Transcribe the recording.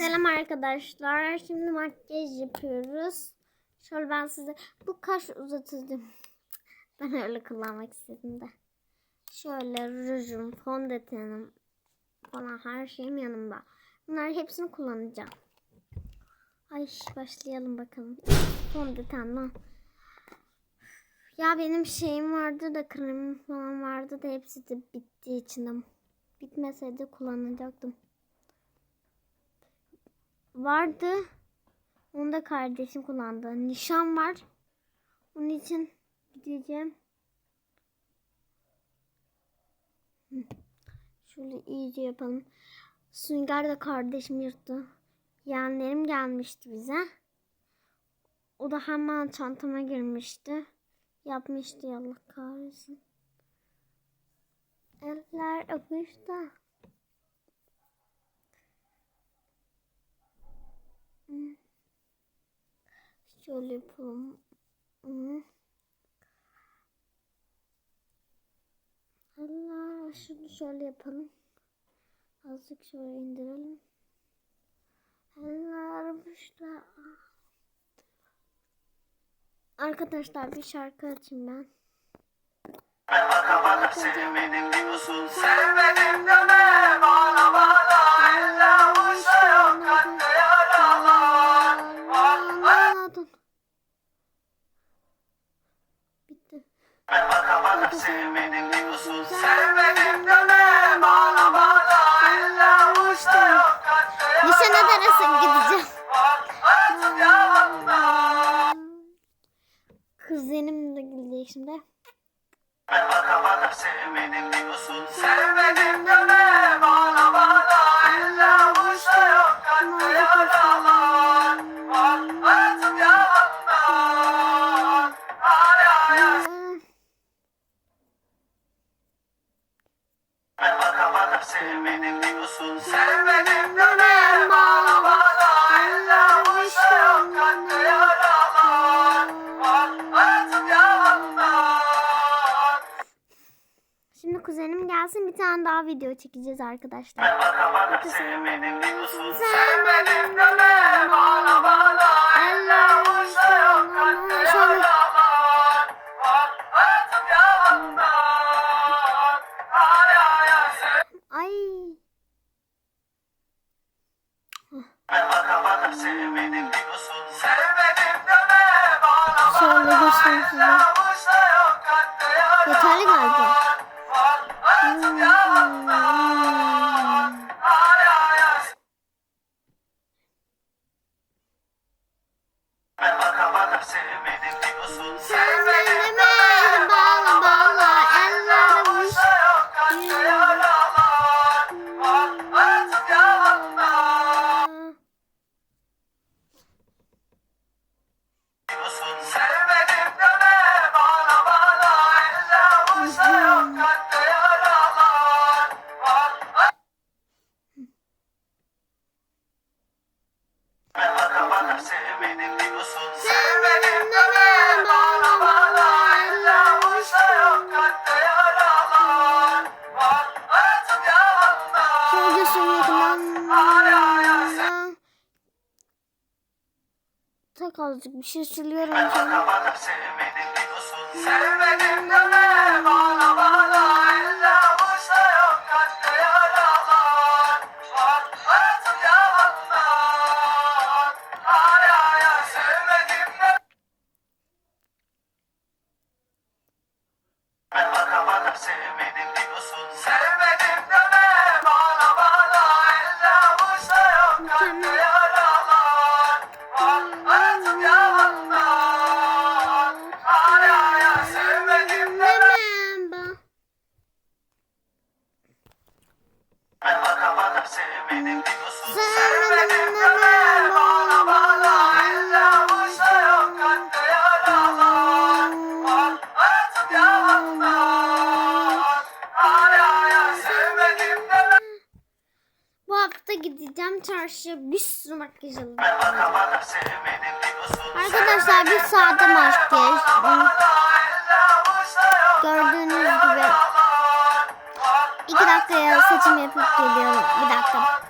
Selam arkadaşlar. Şimdi makyaj yapıyoruz. Şöyle ben size bu kaş uzatıcım. Ben öyle kullanmak istedim de. Şöyle rujum, fondötenim falan her şeyim yanımda. Bunlar hepsini kullanacağım. Ay başlayalım bakalım. Fondöten lan. Ya benim şeyim vardı da kremim falan vardı da hepsi de bittiği için bitmeseydi kullanacaktım vardı. Onu da kardeşim kullandı. Nişan var. Onun için gideceğim. Şöyle iyice yapalım. Sünger de kardeşim yırttı. Yeğenlerim gelmişti bize. O da hemen çantama girmişti. Yapmıştı ya Allah kahretsin. Eller öpüştü. Şöyle yapalım. Allah şunu şöyle yapalım. Azıcık şöyle indirelim. Allah aramışlar. Arkadaşlar bir şarkı açayım ben. Baka baka sevmedim diyorsun Sevmedim deme bana bana Baka baka sevmedim diyorsun. Sevmedim deme bana bana. Elle avuçta yok gideceğim. Kuzenim de gelecek şimdi. Baka baka sevmedim diyorsun. Sevmedim deme bana bana. Elle avuçta yok kalpte Baka sevmedim diyorsun Sevmedim deme bana bana Elle avuçta yok kalpte yaralar Hayatım yalanlar. Şimdi kuzenim gelsin bir tane daha video çekeceğiz arkadaşlar. Baka baka sevmedim diyorsun Sevmedim deme sevmedim diyorsun. Sevmedim deme bana avuçta yok kalpte Yeterli galiba. Baka sevmedim diyorsun. Sevmedim deme bana bana Elle avuçta yok kalpte yaralar Hayatım yalanlar Şöyle göstereyim yakından. Tek azıcık bir şey söylüyorum baka sevmedim bana bana hafta gideceğim çarşıya bir sürü makyaj alacağım. Arkadaşlar bir saate makyaj. Gördüğünüz gibi. iki dakikaya saçımı yapıp geliyorum. Bir dakika.